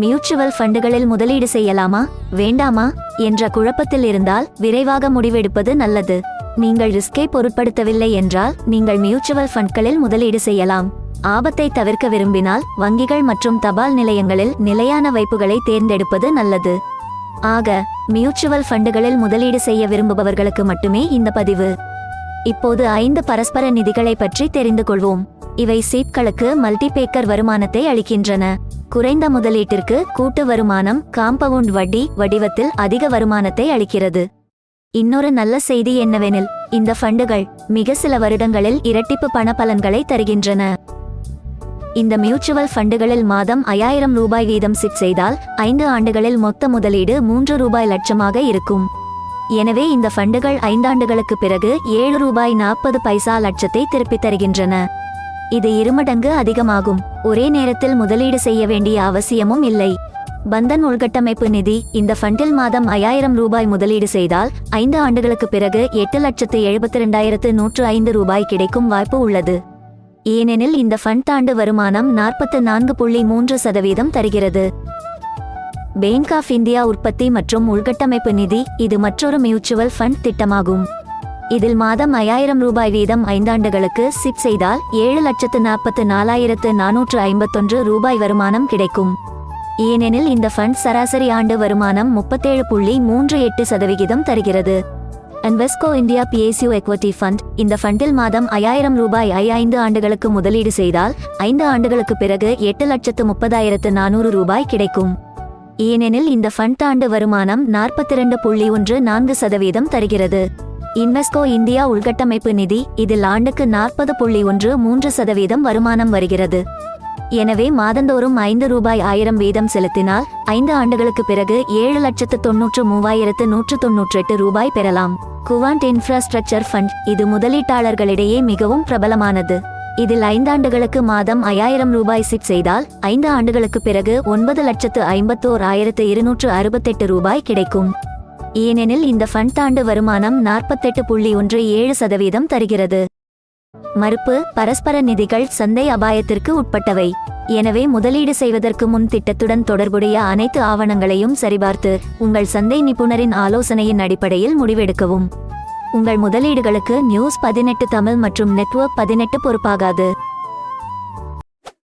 Mutual ஃபண்டுகளில் முதலீடு செய்யலாமா வேண்டாமா என்ற குழப்பத்தில் இருந்தால் விரைவாக முடிவெடுப்பது நல்லது. நீங்கள் ரிஸ்கை பொருட்படுத்தவில்லை என்றால் நீங்கள் மியூச்சுவல் ஃபண்ட்களில் முதலீடு செய்யலாம். ஆபத்தை தவிர்க்க விரும்பினால் வங்கிகள் மற்றும் தபால் நிலையங்களில் நிலையான வைப்புகளை தேர்ந்தெடுப்பது நல்லது. ஆக மியூச்சுவல் ஃபண்டுகளில் முதலீடு செய்ய விரும்புபவர்களுக்கு மட்டுமே இந்த பதிவு. இப்போது ஐந்து பரஸ்பர நிதிகளை பற்றி தெரிந்து கொள்வோம். இவை சீட்களுக்கு மல்டிபேக்கர் வருமானத்தை அளிக்கின்றன. குறைந்த முதலீட்டிற்கு கூட்டு வருமானம் காம்பவுண்ட் வட்டி வடிவத்தில் அதிக வருமானத்தை அளிக்கிறது. இன்னொரு நல்ல செய்தி என்னவெனில் இந்த ஃபண்டுகள் மிக சில வருடங்களில் இரட்டிப்பு பண பலன்களை தருகின்றன. இந்த மியூச்சுவல் ஃபண்டுகளில் மாதம் ஐயாயிரம் ரூபாய் வீதம் சிட் செய்தால் ஐந்து ஆண்டுகளில் மொத்த முதலீடு மூன்று ரூபாய் லட்சமாக இருக்கும். எனவே இந்த ஃபண்டுகள் ஐந்தாண்டுகளுக்கு பிறகு ஏழு ரூபாய் நாற்பது பைசா லட்சத்தை திருப்பித் தருகின்றன. இது இருமடங்கு அதிகமாகும். ஒரே நேரத்தில் முதலீடு செய்ய வேண்டிய அவசியமும் இல்லை. பந்தன் உள்கட்டமைப்பு நிதி இந்த ஃபண்டில் மாதம் ஐயாயிரம் ரூபாய் முதலீடு செய்தால் ஐந்து ஆண்டுகளுக்கு பிறகு எட்டு லட்சத்து எழுபத்தி ரெண்டாயிரத்து நூற்று ஐந்து ரூபாய் கிடைக்கும் வாய்ப்பு உள்ளது. ஏனெனில் இந்த ஃபண்ட் ஆண்டு வருமானம் நாற்பத்து நான்கு புள்ளி மூன்று சதவீதம் தருகிறது. பேங்க் ஆஃப் இந்தியா உற்பத்தி மற்றும் உள்கட்டமைப்பு நிதி இது மற்றொரு மியூச்சுவல் ஃபண்ட் திட்டமாகும். இதில் மாதம் ஐயாயிரம் ரூபாய் வீதம் ஐந்தாண்டுகளுக்கு சிப் செய்தால் ஏழு லட்சத்து நாற்பத்து நாலாயிரத்து நானூற்று ஐம்பத்தொன்று ரூபாய் வருமானம் கிடைக்கும். ஏனெனில் இந்த ஃபண்ட் சராசரி ஆண்டு வருமானம் முப்பத்தேழு புள்ளி மூன்று எட்டு சதவிகிதம் தருகிறது. Invesco India PSU equity fund இந்த ஃபண்டில் மாதம் ஐயாயிரம் ரூபாய் ஐ ஐந்து ஆண்டுகளுக்கு முதலீடு செய்தால் ஐந்து ஆண்டுகளுக்கு பிறகு எட்டு லட்சத்து முப்பதாயிரத்து நானூறு ரூபாய் கிடைக்கும். ஏனெனில் இந்த ஃபண்ட் ஆண்டு வருமானம் நாற்பத்தி ரெண்டு புள்ளி ஒன்று நான்கு சதவீதம் தருகிறது. இன்வெஸ்கோ இந்தியா உள்கட்டமைப்பு நிதி இதில் ஆண்டுக்கு நாற்பது புள்ளி ஒன்று மூன்று சதவீதம் வருமானம் வருகிறது. எனவே மாதந்தோறும் ஐந்து ரூபாய் ஆயிரம் வீதம் செலுத்தினால் ஐந்து ஆண்டுகளுக்கு பிறகு ஏழு லட்சத்து தொன்னூற்று மூவாயிரத்து நூற்று தொன்னூற்றெட்டு ரூபாய் பெறலாம். குவாண்ட் இன்ஃப்ராஸ்ட்ரக்சர் ஃபண்ட் இது முதலீட்டாளர்களிடையே மிகவும் பிரபலமானது. இதில் ஐந்தாண்டுகளுக்கு மாதம் ஐயாயிரம் ரூபாய் சிட் செய்தால் ஐந்து ஆண்டுகளுக்கு பிறகு ஒன்பது லட்சத்து ஐம்பத்தோர் ஆயிரத்து இருநூற்று அறுபத்தெட்டு ரூபாய் கிடைக்கும். ஏனெனில் இந்த ஃபண்ட் ஆண்டு வருமானம் நாற்பத்தெட்டு புள்ளி ஒன்று ஏழு சதவீதம் தருகிறது. மறுப்பு பரஸ்பர நிதிகள் சந்தை அபாயத்திற்கு உட்பட்டவை. எனவே முதலீடு செய்வதற்கு முன் திட்டத்துடன் தொடர்புடைய அனைத்து ஆவணங்களையும் சரிபார்த்து உங்கள் சந்தை நிபுணரின் ஆலோசனையின் அடிப்படையில் முடிவெடுக்கவும். உங்கள் முதலீடுகளுக்கு நியூஸ் பதினெட்டு தமிழ் மற்றும் நெட்வொர்க் பதினெட்டு பொறுப்பாகாது.